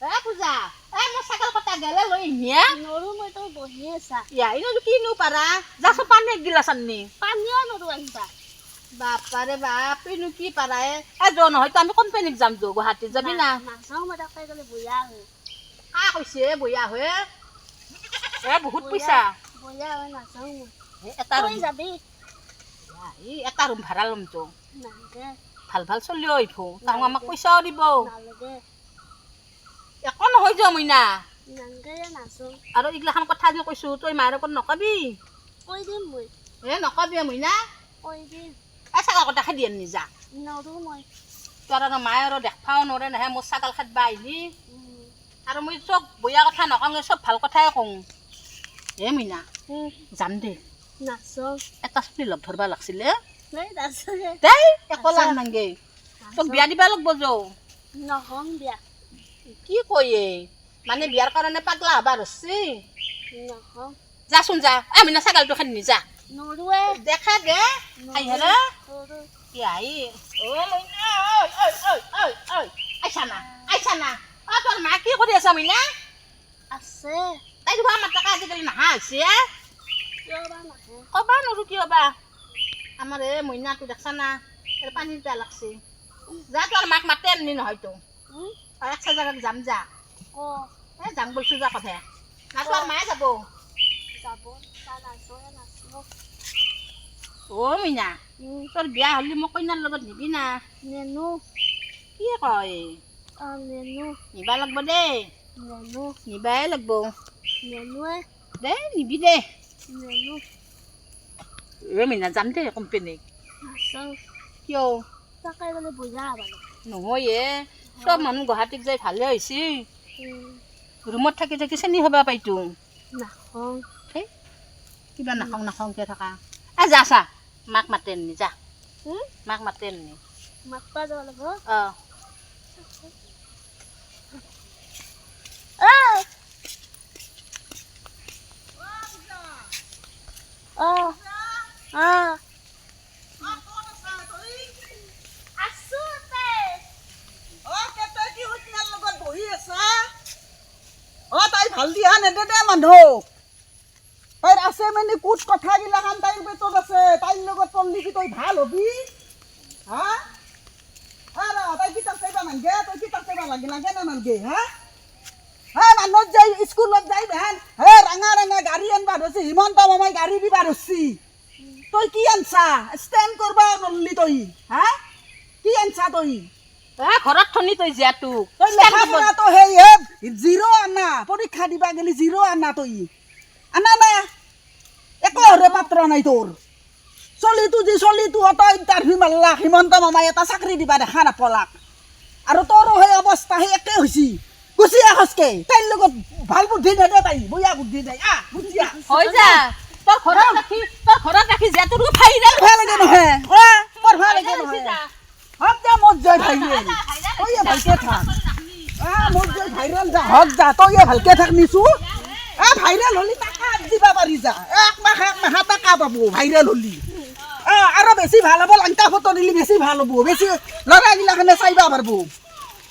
এ পূজা এ মোৰ চাইকেল কটা গেলে লৈ আহিয়া নৰো মই তই বহি আছা। ইয়া ইনো কিনো পাৰা? যাচোন পানী গিলাচ আনি। পানীও নৰো আনিবা বাপাৰে বাপ ইনো কি পাৰা এ? যোৱা নহয় তো আমি কোম্পানীত যাম তো গুৱাহাটীত যাবি না? নাচাওঁ মই তাকে গ'লে বহিয়া হয়। কা কৈছে বয়া হৈ এ। বহুত পইচা। বহিয়া হয় নাচাওঁ মই এটা ৰুম। যাবি? ই এটা ৰুম ভাড়া ল'ম তো ভালো ভালো চলিও আহিব তাহোঁ আমাক পইচাও দিব। নালাগে। একো নহয় মইনা। নালাগে নাচাওঁ আৰু এইগিলাখান কথা যে কৈছোঁ তই মাৰ ওপৰত নকবি। কৈ দিম মই। এ নকবি মইনা। কৈ দিম। এই ছাগাল কটা খেদি আনি যা। নৰো মই। তোৰ আৰু মায়ে আৰু দেখবাও নোৱাৰে নহয় মোৰ ছাগাল খাদবা আহিলি। আৰু মই চব বেয়া কথা নকওঁ চব ভালো কথাই কওঁ। এ মইনা যাম দে। নাচাওঁ এটা চুলি লগ ধৰবা লাগছিলে। দেই একো লাভ নাংগে তোক বিয়া দিবা লাগব যৌ। নহং দিয়া কি কয়ে মানে বিয়াৰ কাৰণে পাগলা হবা নহং যাচোন যা এ মইনা ছাগালটো খানি যা। দেখা গে আহি হেৰে কি আহি অ মইনা আইছা না আইছা না অ তোৰ মা কি কৰি আছা মইনা আছে। তাই দেখোন আমাৰ টকা আজিকালি নাহা হৈছে ক'বা নোৱাৰো কিয় বা? আমাৰ এই মইনাটো দেখছা না। পিয়া লাগছে যা তোৰ মাক মাতে আনি নহয়তো উম, আৰু একটা জাগাত যাম যা অ এই যাম বলছো যা কথা না তোৰ মায়ে যাব যাব তাৰ নাচাওঁ নাচাওঁ অ মইনা উম, তোৰ বিয়া হ'লে মোক কইনাৰ লগত নিবি না নেনো কি কয় অ নেনো নিবা লাগব দেই নেনো নিবাই লাগব নেনোৱে দেই নিবি দে নেনো এ মইনা যাম দে কোম্পেনীক নাচাওঁ কিয় তাকে গ'লে বহিয়া হ'ব নহয় এ চব মানুহ গুৱাহাটীত যাই ভালে হৈছে। ৰুমত থাকি থাকি চেনি হ'বা পাইতো। নাখাওঁ। কিবা নাখাওঁ নাখাওঁকে থকা? এ যা চা মাক মাতে নি যা। মাক মাতে নি। মাতবা যাব লাগিব? অ। অ। অ আছো অ নেদে দে মানুহ। তাইৰ আছে মানে কোট কথাগিলাখান তাইৰ পেটত আছে। তাইৰ লগত পঢ়লি কি তই ভালো হবি? হা? আৰা, তাই কিতাপ চাইবা নালগে? তই কিতাপ চাইবা লাগে লাগে না নালগে, হা? হে মানুহত যাই, স্কুলত যাই বেহেন হে, ৰাঙা ৰাঙা গাড়ী আনবা ধৰছি, হিমন্ত মামাই গাড়ী দিবা ধৰছি। তই কি আনছা? ষ্টেণ্ড কৰবা নললি তই, হা? কি আনছা তই? ঘৰত থনি তই জীয়াটোক তই লেখা পঢ়াটো সেই হে জিৰ' আনা পৰীক্ষা দিবা গেলি জিৰ' আনা তই। আনা না। একো হৰে পাত্ৰ নাই তোৰ। চলিটো যি চলিটো অত ইণ্টাৰভিউ মাৰলাক হিমন্ত মামাই এটা চাকৰি দিবা দেখা নাপলাক আৰু তোৰো সেই অৱস্থা সেই একে হৈছি। গুচি আহ খচকে তাইৰ লগত ভালো বুদ্ধি নেদে তাই বয়া বুদ্ধি নাই আহ গুচি আহ। হৈ যা। তোৰ ঘৰত ৰাখি তোৰ ঘৰত ৰাখি জীয়াটোৰ ফাইনেল ভালো লাগে নহয়। ভালো লাগে নহয়। হক যা মোৰ জয় ভাইৰেল। তই ভালকে থাক। আহ মোৰ জয় ভাইৰেল যা। হক যা তই ভালকে থাক নিছো আহ ভাইৰেল হলি টাকা দিবা পাৰি যা। এক মাহ এক মাহ টাকা পাব, ভাইৰেল হলি। আৰু বেছি ভালো হ'ব লাংটা ফটো দিলি বেছি ভালো হ'ব। বেছি ল'ৰাগিলাখানে চাইবা পাৰব।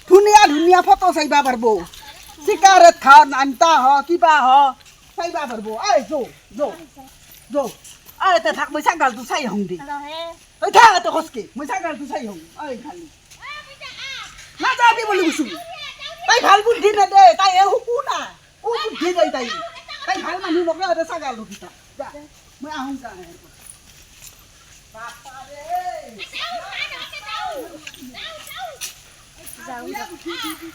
ধুনীয়া ধুনীয়া ফটো চাইবা পাৰব। চিকাৰেট খাওঁ আনটা হ, কিবা হ, চাইবা পাৰব। আই যৌ যৌ যৌ। আই এতিয়া থাক মই ছাগালটো চাই আহোঁ দে ৰহে তই থাক এত খোজকে মই ছাগালটো চাই আহোঁ ঐ খালি। নাযাবি বুলি কৈছো তাই ভালো বুদ্ধি নেদে তাই হে শুকু না। কু বুদ্ধি দেই তাই। তাই ভালো মানুহ নকৰে এতে ছাগালটো দিতা যা মই আহোঁ যা বাপাৰে যাওঁ বুদ্ধি দি দি